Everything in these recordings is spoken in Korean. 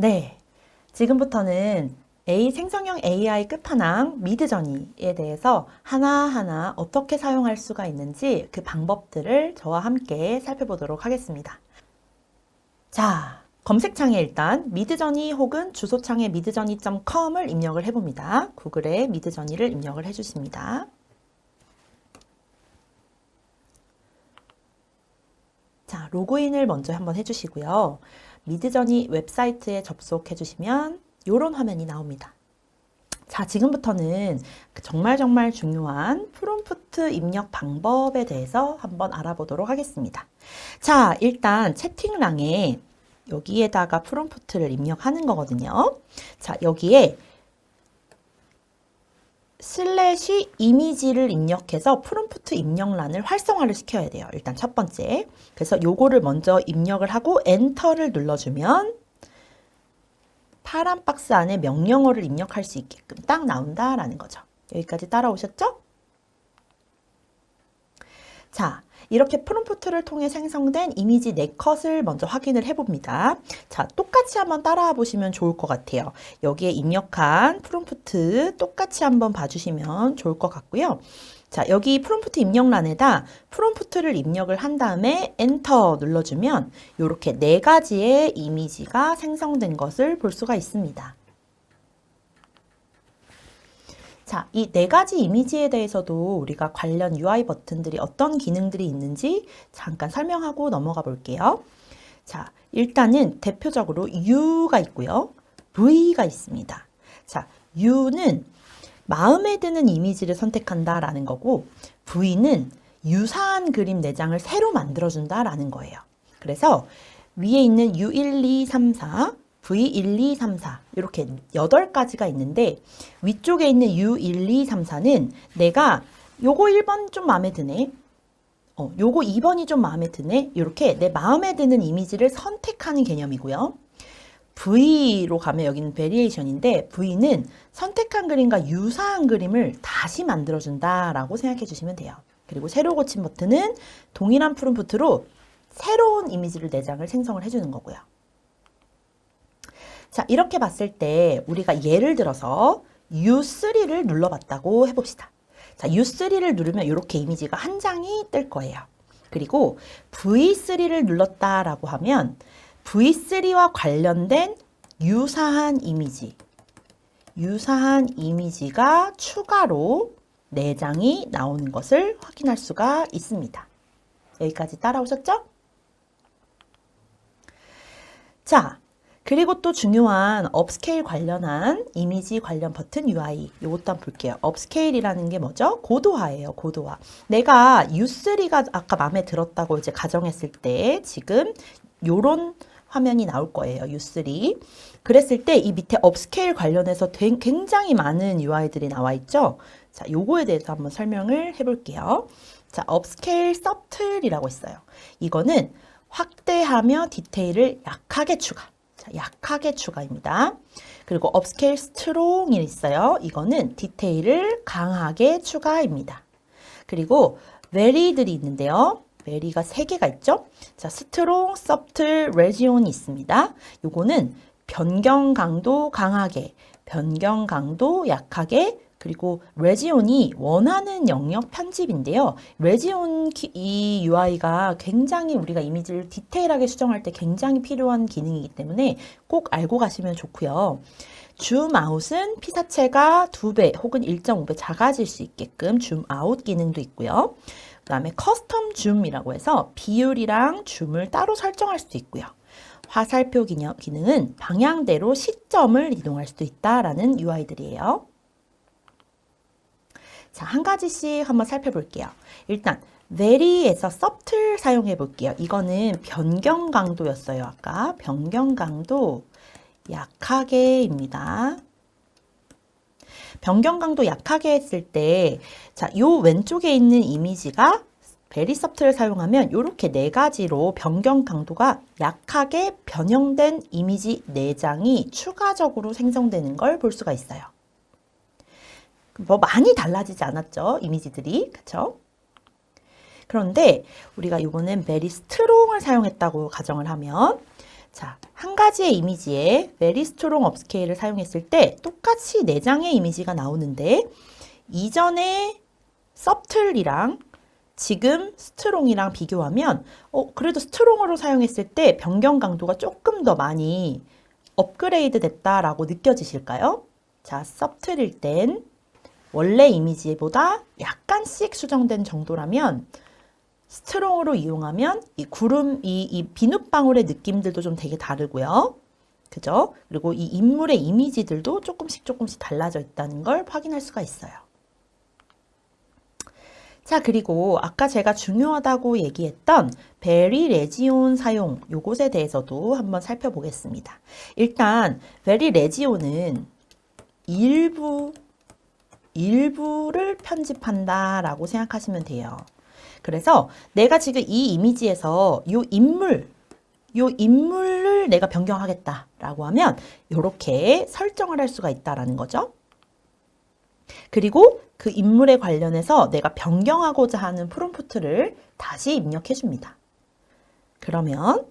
네. 지금부터는 A 생성형 AI 끝판왕 미드저니에 대해서 하나하나 어떻게 사용할 수가 있는지 그 방법들을 저와 함께 살펴보도록 하겠습니다. 자, 검색창에 일단 미드저니 혹은 주소창에 미드저니.com을 입력을 해봅니다. 구글에 미드저니를 입력을 해주십니다. 자, 로그인을 먼저 한번 해주시고요. 미드저니 웹사이트에 접속해 주시면 이런 화면이 나옵니다. 자, 지금부터는 그 정말 정말 중요한 프롬프트 입력 방법에 대해서 한번 알아보도록 하겠습니다. 자, 일단 채팅란에 여기에다가 프롬프트를 입력하는 거거든요. 자, 여기에 슬래시 이미지를 입력해서 프롬프트 입력란을 활성화를 시켜야 돼요. 일단 첫 번째. 그래서 요거를 먼저 입력을 하고 엔터를 눌러주면 파란 박스 안에 명령어를 입력할 수 있게끔 딱 나온다라는 거죠. 여기까지 따라오셨죠? 자, 이렇게 프롬프트를 통해 생성된 이미지 4컷을 먼저 확인을 해봅니다. 자, 똑같이 한번 따라와 보시면 좋을 것 같아요. 여기에 입력한 프롬프트 똑같이 한번 봐주시면 좋을 것 같고요. 자, 여기 프롬프트 입력란에다 프롬프트를 입력을 한 다음에 엔터 눌러주면 이렇게 네 가지의 이미지가 생성된 것을 볼 수가 있습니다. 자, 이 네 가지 이미지에 대해서도 우리가 관련 UI 버튼들이 어떤 기능들이 있는지 잠깐 설명하고 넘어가 볼게요. 자, 일단은 대표적으로 U가 있고요. V가 있습니다. 자, U는 마음에 드는 이미지를 선택한다라는 거고 V는 유사한 그림 내장을 새로 만들어준다라는 거예요. 그래서 위에 있는 U1, 2, 3, 4, V1, 2, 3, 4 이렇게 8가지가 있는데 위쪽에 있는 U1, 2, 3, 4는 내가 요거 1번 좀 마음에 드네. 어, 요거 2번이 좀 마음에 드네. 이렇게 내 마음에 드는 이미지를 선택하는 개념이고요. V로 가면 여기는 베리에이션인데 V는 선택한 그림과 유사한 그림을 다시 만들어준다 라고 생각해 주시면 돼요. 그리고 새로 고친 버튼은 동일한 프롬프트로 새로운 이미지를 내장을 생성을 해주는 거고요. 자, 이렇게 봤을 때 우리가 예를 들어서 U3를 눌러봤다고 해봅시다. 자, U3를 누르면 이렇게 이미지가 한 장이 뜰 거예요. 그리고 V3를 눌렀다라고 하면 V3와 관련된 유사한 이미지, 유사한 이미지가 추가로 4장이 나오는 것을 확인할 수가 있습니다. 여기까지 따라오셨죠? 자, 그리고 또 중요한 업스케일 관련한 이미지 관련 버튼 UI 이것도 한번 볼게요. 업스케일이라는 게 뭐죠? 고도화예요. 고도화. 내가 U3가 아까 마음에 들었다고 이제 가정했을 때 지금 요런 화면이 나올 거예요. U3. 그랬을 때 이 밑에 업스케일 관련해서 굉장히 많은 UI들이 나와 있죠. 자, 요거에 대해서 한번 설명을 해볼게요. 자, 업스케일 서틀이라고 있어요. 이거는 확대하며 디테일을 약하게 추가. 자, 약하게 추가입니다. 그리고 업스케일 스트롱이 있어요. 이거는 디테일을 강하게 추가입니다. 그리고 very들이 있는데요. 베리가 세 개가 있죠. 자, 스트롱, 서틀, 레지온이 있습니다. 요거는 변경 강도 강하게, 변경 강도 약하게, 그리고 레지온이 원하는 영역 편집인데요. 레지온 이 UI가 굉장히 우리가 이미지를 디테일하게 수정할 때 굉장히 필요한 기능이기 때문에 꼭 알고 가시면 좋고요. 줌 아웃은 피사체가 2배 혹은 1.5배 작아질 수 있게끔 줌 아웃 기능도 있고요. 그 다음에 커스텀 줌이라고 해서 비율이랑 줌을 따로 설정할 수도 있고요. 화살표 기능은 방향대로 시점을 이동할 수도 있다라는 UI들이에요. 자, 한 가지씩 한번 살펴볼게요. 일단 very에서 subtle 사용해 볼게요. 이거는 변경 강도였어요. 아까 변경 강도 약하게입니다. 변경 강도 약하게 했을 때, 자, 요 왼쪽에 있는 이미지가 베리 서프트를 사용하면 이렇게 네 가지로 변경 강도가 약하게 변형된 이미지 4장이 추가적으로 생성되는 걸 볼 수가 있어요. 뭐 많이 달라지지 않았죠? 이미지들이. 그쵸? 그런데 우리가 이거는 베리 스트롱을 사용했다고 가정을 하면 자, 한 가지 가지의 이미지에 very strong upscale을 사용했을 때 똑같이 네 장의 이미지가 나오는데 이전에 subtle이랑 지금 스트롱이랑 비교하면 어 그래도 스트롱으로 사용했을 때 변경 강도가 조금 더 많이 업그레이드 됐다라고 느껴지실까요? 자, subtle일 땐 원래 이미지보다 약간씩 수정된 정도라면 스트롱으로 이용하면 이 구름, 이, 이 비눗방울의 느낌들도 좀 되게 다르고요. 그죠? 그리고 이 인물의 이미지들도 조금씩 조금씩 달라져 있다는 걸 확인할 수가 있어요. 자, 그리고 아까 제가 중요하다고 얘기했던 베리 레지온 사용 요것에 대해서도 한번 살펴보겠습니다. 일단 베리 레지온은 일부 일부를 편집한다라고 생각하시면 돼요. 그래서 내가 지금 이 이미지에서 요 인물 요 인물을 내가 변경하겠다라고 하면 이렇게 설정을 할 수가 있다라는 거죠. 그리고 그 인물에 관련해서 내가 변경하고자 하는 프롬프트를 다시 입력해 줍니다. 그러면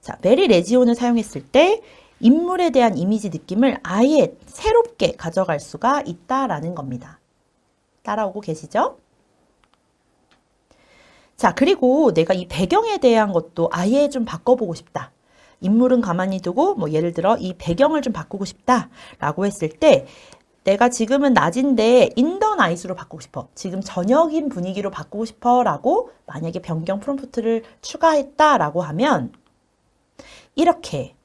자, 메리 레지온을 사용했을 때 인물에 대한 이미지 느낌을 아예 새롭게 가져갈 수가 있다라는 겁니다. 따라오고 계시죠? 자, 그리고 내가 이 배경에 대한 것도 아예 좀 바꿔보고 싶다. 인물은 가만히 두고 뭐 예를 들어 이 배경을 좀 바꾸고 싶다 라고 했을 때 내가 지금은 낮인데 인더 나이스로 바꾸고 싶어. 지금 저녁인 분위기로 바꾸고 싶어 라고 만약에 변경 프롬프트를 추가했다 라고 하면 이렇게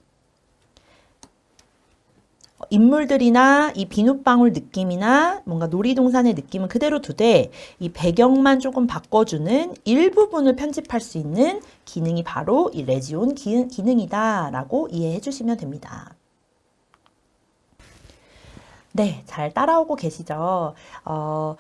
인물들이나 이 비눗방울 느낌이나 뭔가 놀이동산의 느낌은 그대로 두되 이 배경만 조금 바꿔주는 일부분을 편집할 수 있는 기능이 바로 이 레지온 기, 기능이다라고 이해해 주시면 됩니다. 네, 잘 따라오고 계시죠? 어,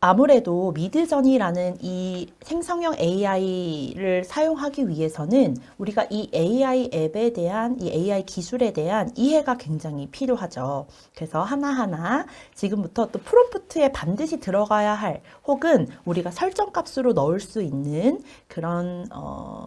아무래도 미드저니라는 이 생성형 AI를 사용하기 위해서는 우리가 이 AI 앱에 대한 이 AI 기술에 대한 이해가 굉장히 필요하죠. 그래서 하나하나 지금부터 또 프롬프트에 반드시 들어가야 할 혹은 우리가 설정 값으로 넣을 수 있는 그런 어,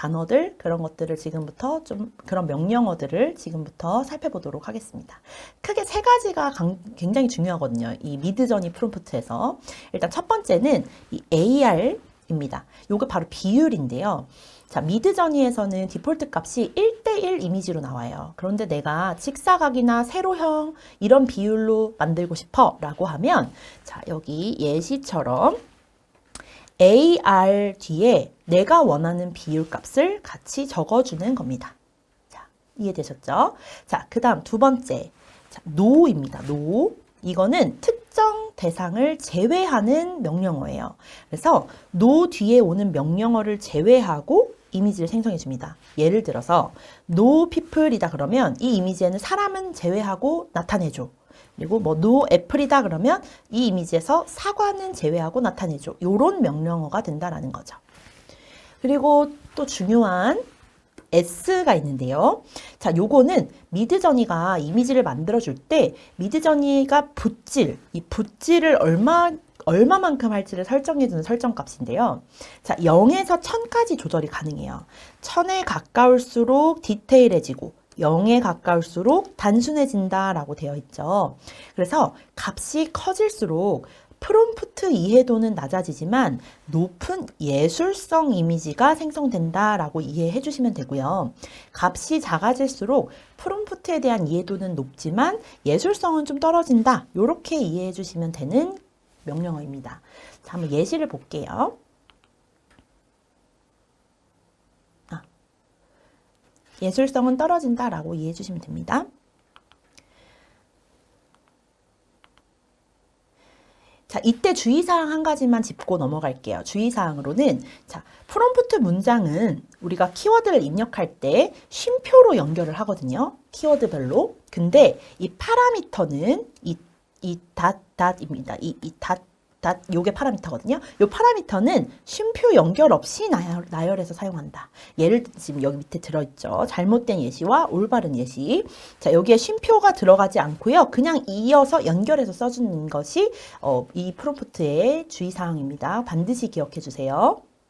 단어들 그런 것들을 지금부터 좀 그런 명령어들을 지금부터 살펴보도록 하겠습니다. 크게 세 가지가 강, 굉장히 중요하거든요. 이 미드저니 프롬프트에서 일단 첫 번째는 이 AR입니다. 요게 바로 비율인데요. 자, 미드저니에서는 디폴트 값이 1대1 이미지로 나와요. 그런데 내가 직사각이나 세로형 이런 비율로 만들고 싶어 라고 하면 자, 여기 예시처럼 AR 뒤에 내가 원하는 비율 값을 같이 적어주는 겁니다. 자, 이해되셨죠? 자, 그 다음 두 번째. 자, no입니다. no. 이거는 특정 대상을 제외하는 명령어예요. 그래서 no 뒤에 오는 명령어를 제외하고 이미지를 생성해 줍니다. 예를 들어서 no people이다 그러면 이 이미지에는 사람은 제외하고 나타내줘. 그리고 뭐 no 애플이다 그러면 이 이미지에서 사과는 제외하고 나타내줘. 요런 명령어가 된다라는 거죠. 그리고 또 중요한 S가 있는데요. 자, 요거는 미드저니가 이미지를 만들어줄 때 미드저니가 붓질, 이 붓질을 얼마 얼마만큼 할지를 설정해주는 설정값인데요. 자, 0에서 1000까지 조절이 가능해요. 1000에 가까울수록 디테일해지고 0에 가까울수록 단순해진다라고 되어 있죠. 그래서 값이 커질수록 프롬프트 이해도는 낮아지지만 높은 예술성 이미지가 생성된다라고 이해해 주시면 되고요. 값이 작아질수록 프롬프트에 대한 이해도는 높지만 예술성은 좀 떨어진다. 이렇게 이해해 주시면 되는 명령어입니다. 자, 한번 예시를 볼게요. 예술성은 떨어진다라고 이해해 주시면 됩니다. 자, 이때 주의사항 한 가지만 짚고 넘어갈게요. 주의사항으로는, 자, 프롬프트 문장은 우리가 키워드를 입력할 때 쉼표로 연결을 하거든요. 키워드별로. 근데 이 파라미터는 이, 이 닷, 닷입니다. 이, 이 닷, 닷, 요게 파라미터거든요. 요 파라미터는 쉼표 연결 없이 나열, 나열 해서 사용한다. 예를 지금 여기 밑에 들어있죠. 잘못된 예시와 올바른 예시. 자, 여기에 쉼표가 들어가지 않고요. 그냥 이어서 연결해서 써주는 것이 어, 이 프롬프트의 주의사항입니다. 반드시 기억해 주세요.